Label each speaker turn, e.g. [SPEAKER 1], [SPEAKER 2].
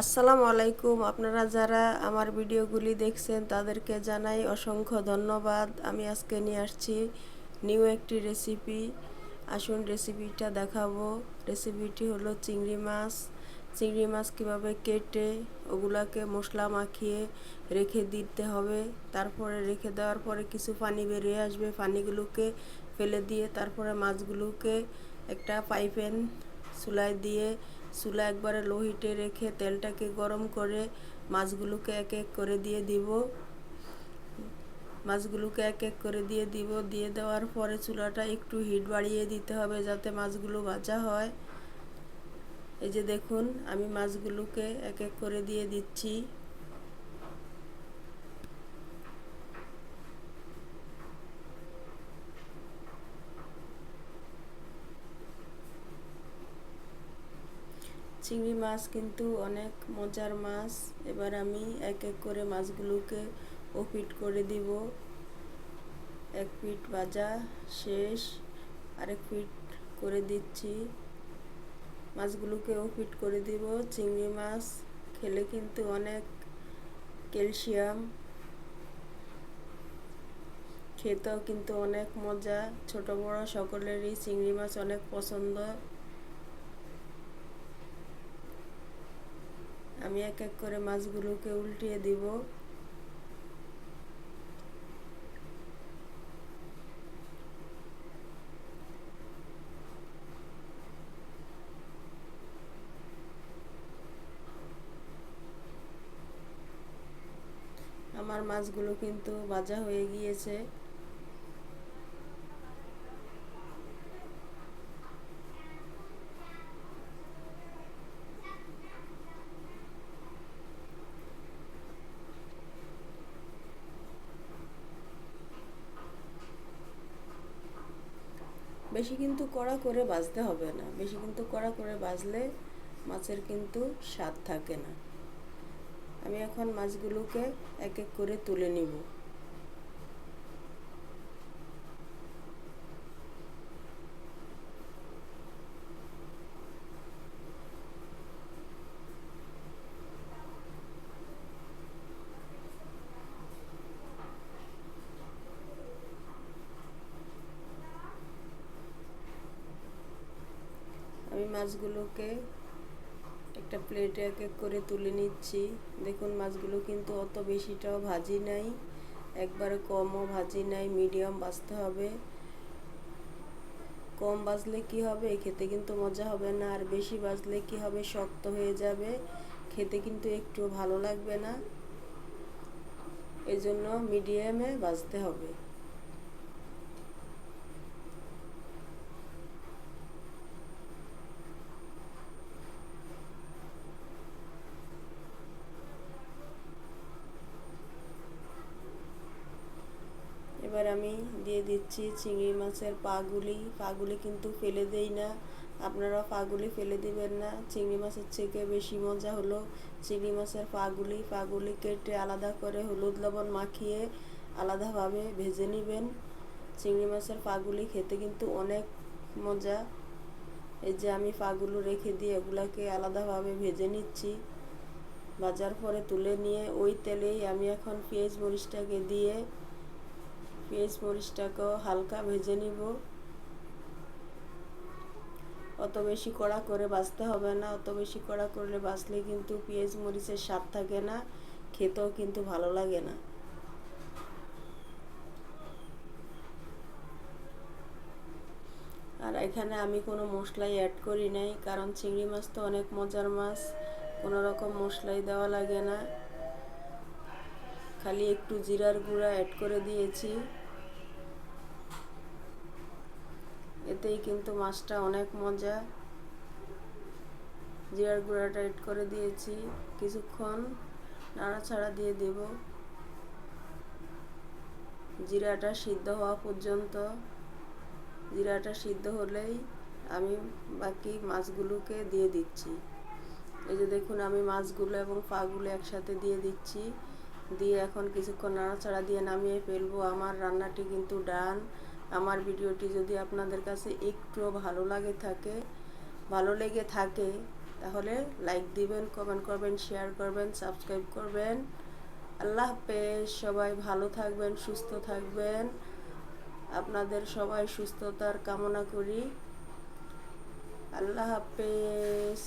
[SPEAKER 1] আসসালামু আলাইকুম। আপনারা যারা আমার ভিডিওগুলি দেখছেন, তাদেরকে জানাই অসংখ্য ধন্যবাদ। আমি আজকে নিয়ে আসছি নিউ একটি রেসিপি। আসুন রেসিপিটা দেখাবো। রেসিপিটি হলো চিংড়ি মাছ। চিংড়ি মাছ কীভাবে কেটে ওগুলাকে মশলা মাখিয়ে রেখে দিতে হবে, তারপরে রেখে দেওয়ার পরে কিছু পানি বেরিয়ে আসবে। পানিগুলোকে ফেলে দিয়ে তারপরে মাছগুলোকে একটা পাইপেন চুলায় দিয়ে চুলা একবারে লোহিটে রেখে তেলটাকে গরম করে মাছগুলোকে এক এক করে দিয়ে দিব। মাছগুলোকে এক এক করে দিয়ে দিব। দিয়ে দেওয়ার পরে চুলাটা একটু হিট বাড়িয়ে দিতে হবে যাতে মাছগুলো ভাজা হয়। এই যে দেখুন, আমি মাছগুলোকে এক এক করে দিয়ে দিচ্ছি। চিংড়ি মাছ কিন্তু অনেক মজার মাছ। এবার আমি এক এক করে মাছগুলোকে ওপিট করে দিব। এক পিট ভাজা শেষ। আরেক পিট করে দিচ্ছি। মাছগুলোকে ওপিট করে দিব। চিংড়ি মাছ খেলে কিন্তু অনেক ক্যালসিয়াম। খেতেও কিন্তু অনেক মজা। ছোট বড় সকলেরই চিংড়ি মাছ অনেক পছন্দ। আমি এক এক করে মাছগুলোকে উল্টিয়ে দিব। আমার মাছগুলো কিন্তু ভাজা হয়ে গিয়েছে। বেশি কিন্তু কড়া করে বাজতে হবে না। বেশি কিন্তু কড়া করে বাজলে মাছের কিন্তু স্বাদ থাকে না। আমি এখন মাছগুলোকে এক এক করে তুলে নিব আমি মাছগুলোকে একটা প্লেটে এক এক করে তুলে নিচ্ছি। দেখুন, মাছগুলো কিন্তু অত বেশিটাও ভাজি নাই। একবারে কমও ভাজি নাই মিডিয়াম বাজতে হবে। কম বাজলে কি হবে? খেতে কিন্তু মজা হবে না। আর বেশি বাজলে কি হবে? শক্ত হয়ে যাবে। খেতে কিন্তু একটু ভালো লাগবে না। এজন্য মিডিয়ামে বাজতে হবে। এবার আমি দিয়ে দিচ্ছি চিংড়ি মাছের পাগুলি। পাগুলি কিন্তু ফেলে দেই না। আপনারা পাগুলি ফেলে দিবেন না। চিংড়ি মাছের থেকে বেশি মজা হলো চিংড়ি মাছের পাগুলি। পাগুলি কেটে আলাদা করে হলুদ লবণ মাখিয়ে আলাদাভাবে ভেজে নেবেন। চিংড়ি মাছের পাগুলি খেতে কিন্তু অনেক মজা। এই যে আমি পাগুলো রেখে দিয়ে এগুলাকে আলাদাভাবে ভেজে নিচ্ছি। ভাজার পরে তুলে নিয়ে ওই তেলেই আমি এখন পেঁয়াজ মরিচটাকে দিয়ে পেঁয়াজ মরিচটাকেও হালকা ভেজে নিব। অত বেশি কড়া করে বাছতে হবে না, অত বেশি কড়া করলে বাছলে কিন্তু পেঁয়াজ মরিচের স্বাদ থাকে না, খেতেও কিন্তু ভালো লাগে না। আর এখানে আমি কোনো মশলাই অ্যাড করি নাই, কারণ চিংড়ি মাছ তো অনেক মজার মাছ, কোনো রকম মশলাই দেওয়া লাগে না। খালি একটু জিরার গুঁড়া অ্যাড করে দিয়েছি। এতেই কিন্তু মাছটা অনেক মজা। জিরার গুঁড়াটা অ্যাড করে দিয়েছি কিছুক্ষণ নাড়াছাড়া দিয়ে দেব। জিরাটা সিদ্ধ হওয়া পর্যন্ত। জিরাটা সিদ্ধ হলেই আমি বাকি মাছগুলোকে দিয়ে দিচ্ছি। এই যে দেখুন, আমি মাছগুলো এবং পাগুলো একসাথে দিয়ে দিচ্ছি। দিয়ে এখন কিছুক্ষণ নাড়াচাড়া দিয়ে নামিয়ে ফেলব। আমার রান্নাটি কিন্তু ডান। আমার ভিডিওটি যদি আপনাদের কাছে একটুও ভালো লাগে থাকে, ভালো লেগে থাকে, তাহলে লাইক দিবেন কমেন্ট করবেন শেয়ার করবেন সাবস্ক্রাইব করবেন। আল্লাহ হাফেজ, সবাই ভালো থাকবেন, সুস্থ থাকবেন। আপনাদের সবাই সুস্থতার কামনা করি। আল্লাহ হাফেজ।